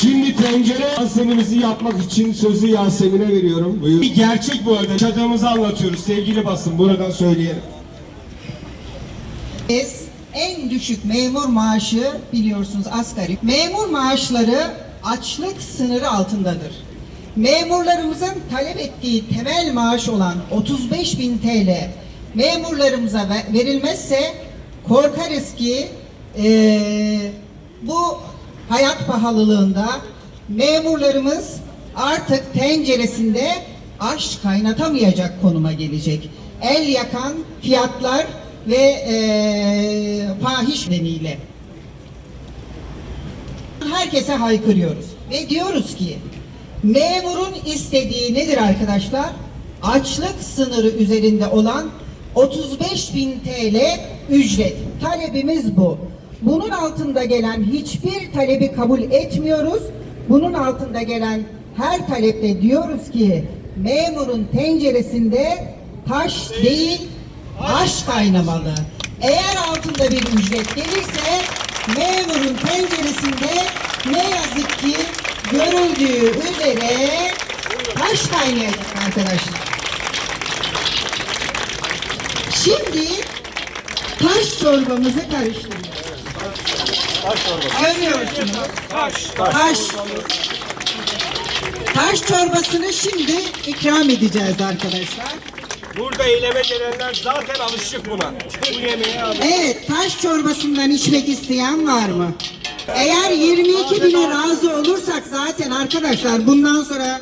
Şimdi tencere Yasemin'imizi yapmak için sözü Yasemin'e veriyorum. Buyur. Bir gerçek bu arada. Yaşadığımızı anlatıyoruz sevgili basın. Buradan söyleyelim. Biz en düşük memur maaşı biliyorsunuz asgari. Memur maaşları açlık sınırı altındadır. Memurlarımızın talep ettiği temel maaş olan 35 bin TL memurlarımıza ve- verilmezse korkarız ki eee, bu hayat pahalılığında memurlarımız artık tenceresinde aş kaynatamayacak konuma gelecek. El yakan fiyatlar ve eee fahiş nedeniyle. Herkese haykırıyoruz ve diyoruz ki memurun istediği nedir arkadaşlar? Açlık sınırı üzerinde olan 35 bin TL ücret. Talebimiz bu. Bunun altında gelen hiçbir talebi kabul etmiyoruz. Bunun altında gelen her talepte diyoruz ki memurun tenceresinde taş değil aş kaynamalı. Eğer altında bir ücret gelirse memurun penceresinde ne yazık ki görüldüğü üzere taş kaynayacak arkadaşlar. Şimdi taş çorbamızı karıştırıyoruz. Görüyorsunuz. Taş. Taş çorbasını şimdi ikram edeceğiz arkadaşlar. Burada eyleme gelenler zaten alışık buna. Bu yemeğe alışık. Evet, taş çorbasından içmek isteyen var mı? Eğer 22 bine razı olursak zaten arkadaşlar bundan sonra